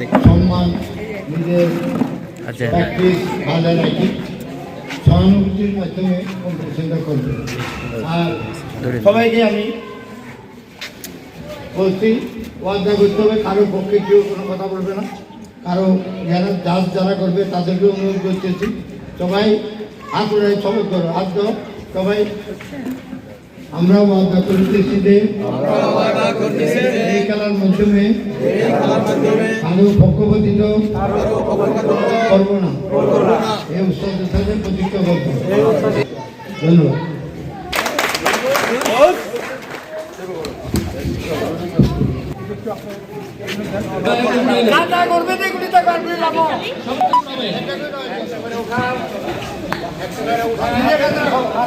সম্মান নিজের আচ্ছা। প্র্যাকটিস ভালো রাখি। সহানুভূতির মাধ্যমে করবে। আর সবাইকে আমি বলছি ওয়াদা করতে হবে কারও পক্ষে কেউ কোনো কথা বলবে না। কারও যারা জাজ যারা করবে তাদেরকে অনুরোধ করতেছি। সবাই হাত সবক করো। হাত দাও সবাই আমরা ওয়াদা করতেছি যে এই খেলার মাধ্যমে কারও পক্ষপাতিত করব না। এই উৎসবের সাথে প্রতিজ্ঞা করব। ধন্যবাদ।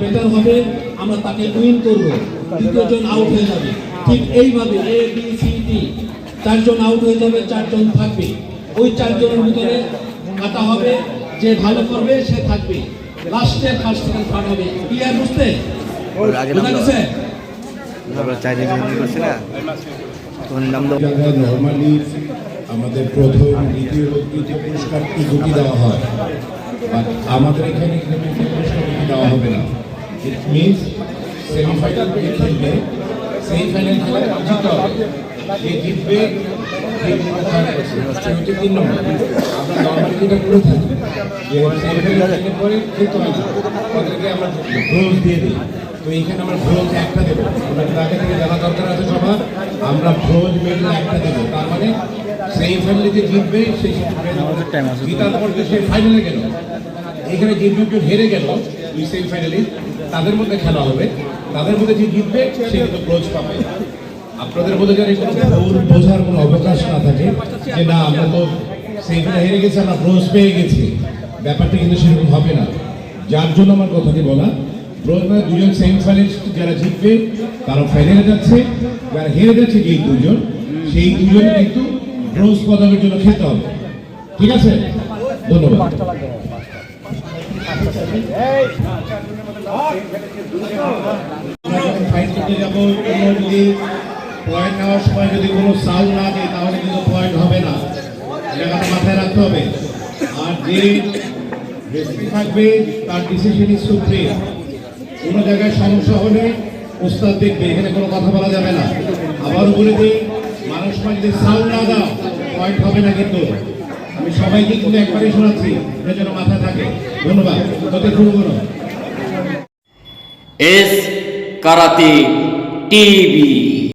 বেটার হবে আমরা তাকে উইন করব। দ্বিতীয় জন আউট হয়ে যাবে। ঠিক এইভাবে এ বি সি ডি চারজন আউট হয়ে যাবে চারজন থাকবে। ওই চারজনের ভিতরে কাটা হবে যে ভালো করবে সে থাকবে। লাস্টে ফার্স্ট সেকেন্ড থার্ড হবে। ক্লিয়ার বুঝতে? বোঝা গেছে? নর্মালি আমাদের প্রথম দ্বিতীয় তৃতীয় পুরস্কারটি দুটি দেওয়া হয়। বাট আমাদের এখানে তৃতীয় পুরস্কার দেওয়া হবে না। ইট মিনস সেমিফাইনাল খেলবে সেই ফাইনাল খেলায় জিততে হবে। আমরা নর্মালি থাকি পরে আমরা দিয়ে দিই তো এইখানে আমরা একটা দেবো দরকার আছে আমরা মেডেল একটা দেবো তার মানে সেই ফাইনালে যে জিতবে সেই জিতার পর ফাইনালে গেল এখানে যে দুজন হেরে গেল দুই সেমি তাদের মধ্যে খেলা হবে। তাদের মধ্যে যে জিতবে, সে কিন্তু ব্রোঞ্জ পাবে। আপনাদের মধ্যে যেন ভুল বোঝার কোনো অবকাশ না থাকে যে না আমরা তো সেইখানে হেরে গেছি আমরা ব্রোঞ্জ পেয়ে গেছি। ব্যাপারটা কিন্তু সেরকম হবে না। যার জন্য আমার কথাটি বলা ব্রোঞ্জ মানে দুজন সেমি ফাইনালিস্ট যারা জিতবে তারা ফাইনালে যাচ্ছে যারা হেরে যাচ্ছে যেই দুজন সেই দুজন কিন্তু ব্রোঞ্জ পদকের জন্য খেতে হবে। ঠিক আছে? ধন্যবাদ। ফাইট করতে যাব যদি পয়েন্ট নেওয়ার সময় যদি কোনো সাল না দেয়, তাহলে কিন্তু পয়েন্ট হবে না। জায়গাটা মাথায় রাখতে হবে। আর যে রেসিপি থাকবে, তার ডিসিশন সুপ্রিম কোনো জায়গায় সমস্যা হলে ওস্তাদ দেখবে, এখানে কোনো কথা বলা যাবে না। আবার বলে দিই, মানুষ মানে যদি সাল না দাও পয়েন্ট হবে না কিন্তু। আমি সবাইকে কিন্তু একবারই শোনাচ্ছি, এটা যেন মাথায় থাকে। ধন্যবাদ। যত শুরু করো। S karate TV.